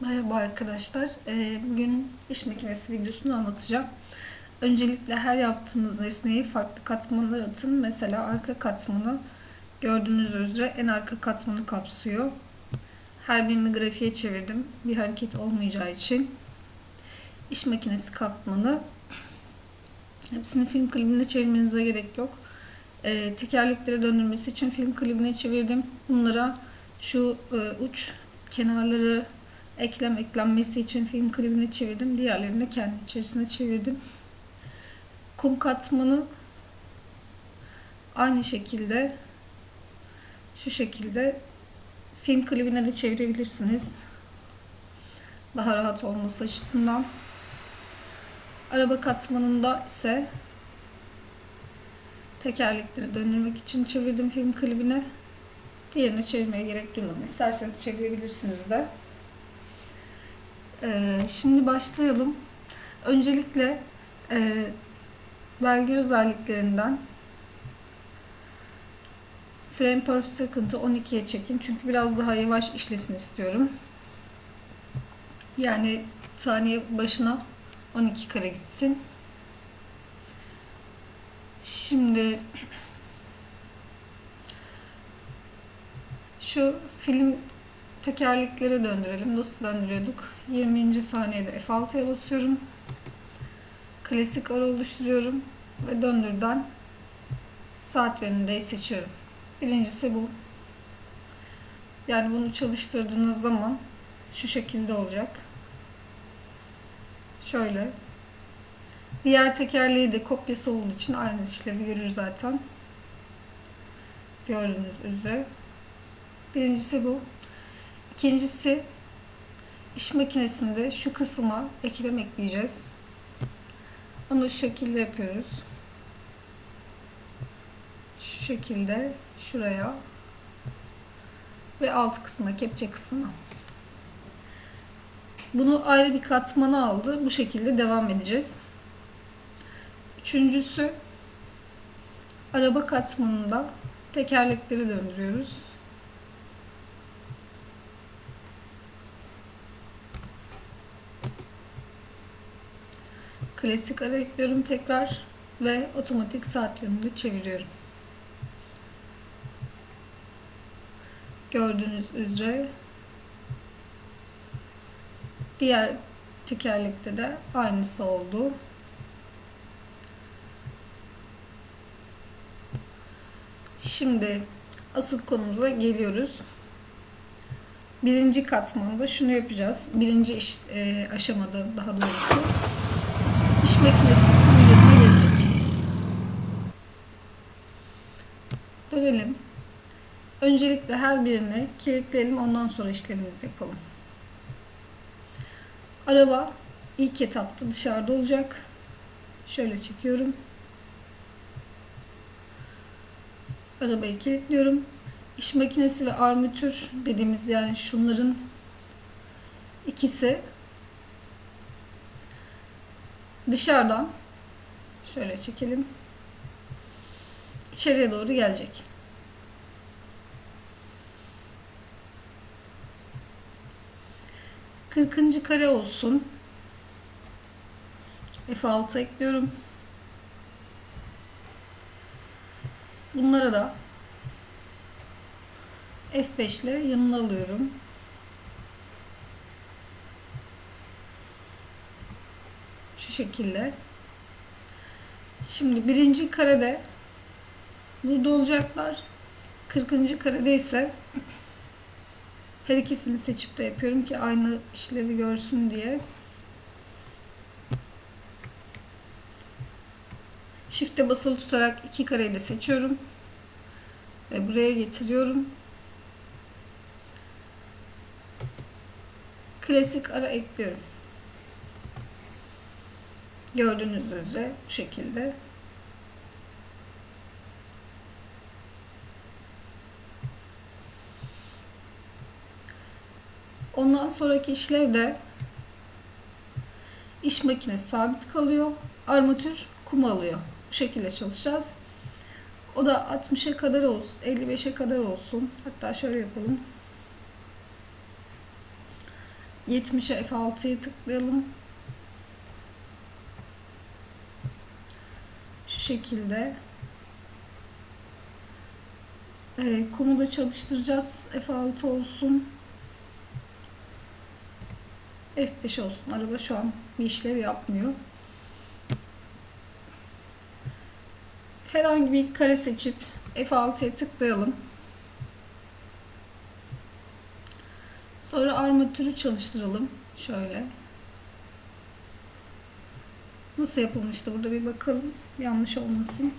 Merhaba arkadaşlar. Ee, Bugün iş makinesi videosunu anlatacağım. Öncelikle her yaptığınız nesneyi farklı katmanlara atın. Mesela arka katmanı gördüğünüz üzere en arka katmanı kapsıyor. Her birini grafiğe çevirdim. Bir hareket olmayacağı için. İş makinesi katmanı. Hepsini film klibine çevirmenize gerek yok. Ee, tekerlekleri döndürmesi için film klibine çevirdim. Bunlara şu e, uç kenarları eklem eklenmesi için film klibine çevirdim. Diğerlerini kendi içerisine çevirdim. Kum katmanı aynı şekilde şu şekilde film klibine de çevirebilirsiniz. Daha rahat olması açısından. Araba katmanında ise tekerlekleri döndürmek için çevirdim film klibine. Diğerini çevirmeye gerek duymadım. İsterseniz çevirebilirsiniz de. Ee, şimdi başlayalım. Öncelikle e, belge özelliklerinden frame per second'ı 12'ye çekin. Çünkü biraz daha yavaş işlesin istiyorum. Yani saniye başına 12 kare gitsin. Şimdi şu film tekerlekleri döndürelim. Nasıl döndürüyorduk? 20. saniyede F6'ya basıyorum. Klasik ara oluşturuyorum. Ve döndürden saat yönündeyi seçiyorum. Birincisi bu. Yani bunu çalıştırdığınız zaman şu şekilde olacak. Şöyle. Diğer tekerleği de kopyası olduğu için aynı işlevi görür zaten. Gördüğünüz üzere. Birincisi bu. İkincisi iş makinesinde şu kısma eklem ekleyeceğiz. Onu şu şekilde yapıyoruz. Şu şekilde şuraya ve alt kısmına, kepçe kısmına. Bunu ayrı bir katmana aldı. Bu şekilde devam edeceğiz. Üçüncüsü araba katmanında tekerlekleri döndürüyoruz. Klasik ara tekrar ve otomatik saat yönünde çeviriyorum. Gördüğünüz üzere diğer tekerlekte de aynısı oldu. Şimdi asıl konumuza geliyoruz. Birinci katmanda şunu yapacağız. Birinci iş, e, aşamada daha doğrusu iş makinesi bunun yerine gelecek. Dönelim. Öncelikle her birini kilitleyelim. Ondan sonra işlemimizi yapalım. Araba ilk etapta dışarıda olacak. Şöyle çekiyorum. Arabayı kilitliyorum. İş makinesi ve armatür dediğimiz yani şunların ikisi dışarıdan şöyle çekelim. içeriye doğru gelecek. Kırkıncı kare olsun. F6 ekliyorum. Bunları da F5 ile yanına alıyorum. Şekilde. Şimdi birinci karede burada olacaklar. 40. karede ise her ikisini seçip de yapıyorum ki aynı işlevi görsün diye. Shift'e basılı tutarak iki kareyi de seçiyorum. Ve buraya getiriyorum. Klasik ara ekliyorum. Gördüğünüz üzere bu şekilde. Ondan sonraki işlevde iş makinesi sabit kalıyor. Armatür kum alıyor. Bu şekilde çalışacağız. O da 60'a kadar olsun, 55'e kadar olsun. Hatta şöyle yapalım. 70'e F6'ya tıklayalım. Şekilde. Ee, kumu çalıştıracağız. F6 olsun. F5 olsun. Araba şu an bir işlev yapmıyor. Herhangi bir kare seçip F6'ya tıklayalım. Sonra armatürü çalıştıralım. Şöyle. Nasıl yapılmıştı burada bir bakalım. Yanlış olmasın.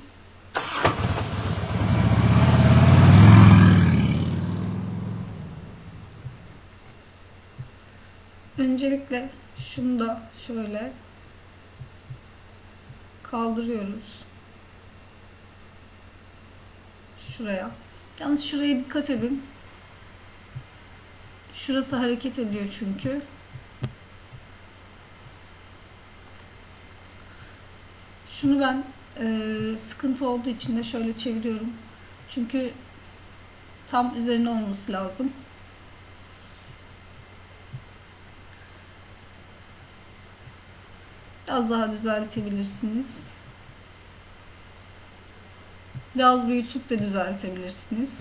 Öncelikle şunu da şöyle kaldırıyoruz. Şuraya. Yalnız şuraya dikkat edin. Şurası hareket ediyor çünkü. Şunu ben e, sıkıntı olduğu için de şöyle çeviriyorum. Çünkü tam üzerine olması lazım. Biraz daha düzeltebilirsiniz. Biraz büyütüp de düzeltebilirsiniz.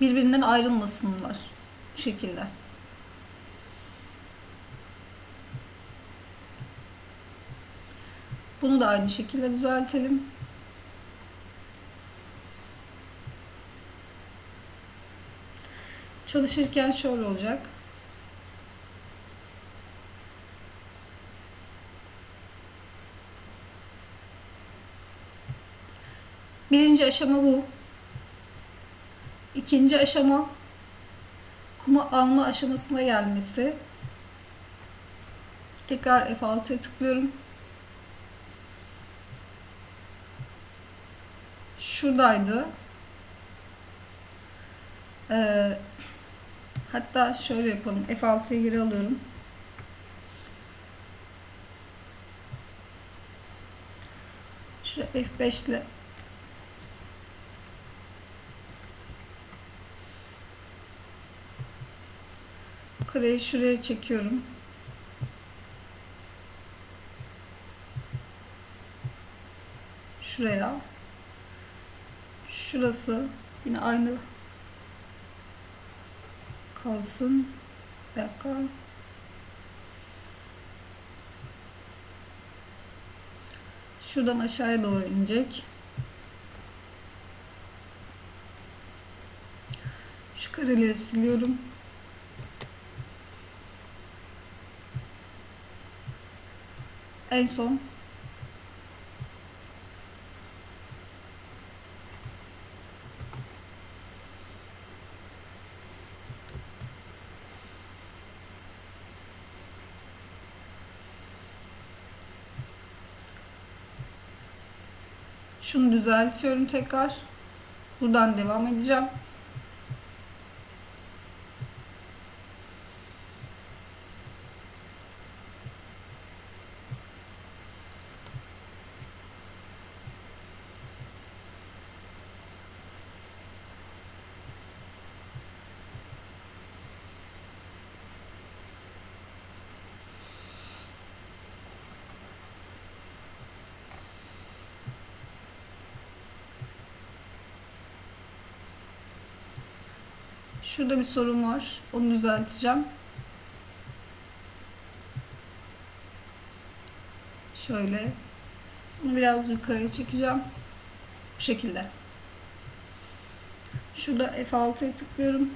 Birbirinden ayrılmasınlar. Bu şekilde. Bunu da aynı şekilde düzeltelim. Çalışırken şöyle olacak. Birinci aşama bu. İkinci aşama kumu alma aşamasına gelmesi. Tekrar F6'ya tıklıyorum. Şuradaydı. Ee, hatta şöyle yapalım. F6'ya geri alıyorum. Şu F5 ile Kareyi şuraya çekiyorum. Şuraya. Şurası yine aynı kalsın. Bir dakika. Şuradan aşağıya doğru inecek. Şu kareleri siliyorum. En son Şunu düzeltiyorum tekrar. Buradan devam edeceğim. Şurada bir sorun var. Onu düzelteceğim. Şöyle. Bunu biraz yukarıya çekeceğim. Bu şekilde. Şurada F6'ya tıklıyorum.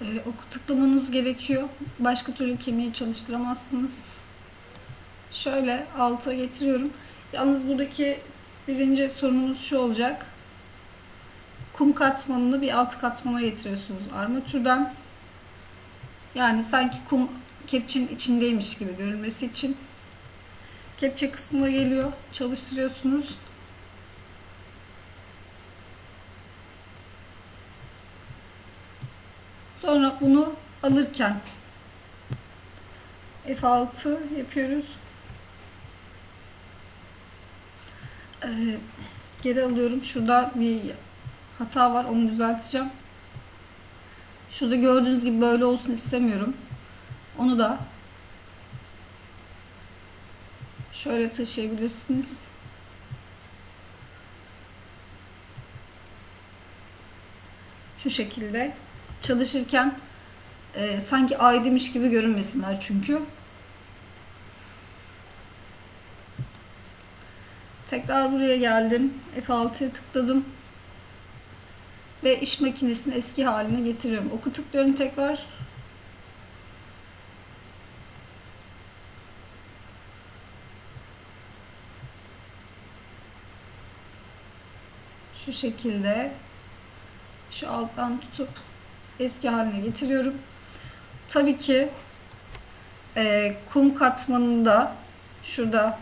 Ee, oku tıklamanız gerekiyor. Başka türlü kemiği çalıştıramazsınız. Şöyle alta getiriyorum. Yalnız buradaki birinci sorunumuz şu olacak. Kum katmanını bir alt katmana getiriyorsunuz armatürden. Yani sanki kum kepçenin içindeymiş gibi görünmesi için kepçe kısmına geliyor. Çalıştırıyorsunuz. Sonra bunu alırken F6 yapıyoruz. Ee, geri alıyorum. Şurada bir hata var. Onu düzelteceğim. Şurada gördüğünüz gibi böyle olsun istemiyorum. Onu da şöyle taşıyabilirsiniz. Şu şekilde çalışırken e, sanki ayrıymış gibi görünmesinler çünkü. Tekrar buraya geldim. F6'ya tıkladım. Ve iş makinesini eski haline getiriyorum. Oku tıklıyorum tekrar. Şu şekilde şu alttan tutup eski haline getiriyorum. Tabii ki e, kum katmanında şurada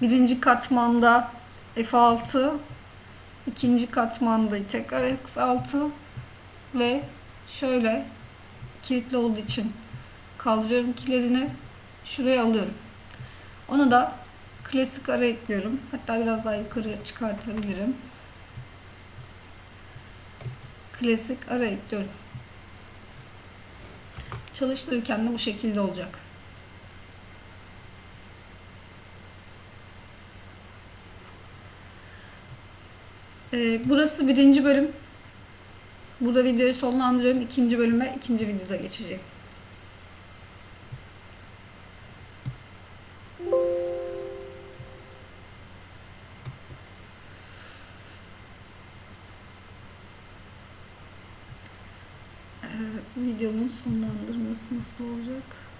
birinci katmanda F6 ikinci katmanda tekrar F6 ve şöyle kilitli olduğu için kaldırıyorum kilidini şuraya alıyorum. Onu da klasik ara ekliyorum. Hatta biraz daha yukarıya çıkartabilirim. Klasik ara ekliyorum. Çalıştırırken de bu şekilde olacak. Ee, burası birinci bölüm. Burada videoyu sonlandırıyorum. İkinci bölüme ikinci videoda geçeceğim. Ee, videonun sonlandırması nasıl olacak?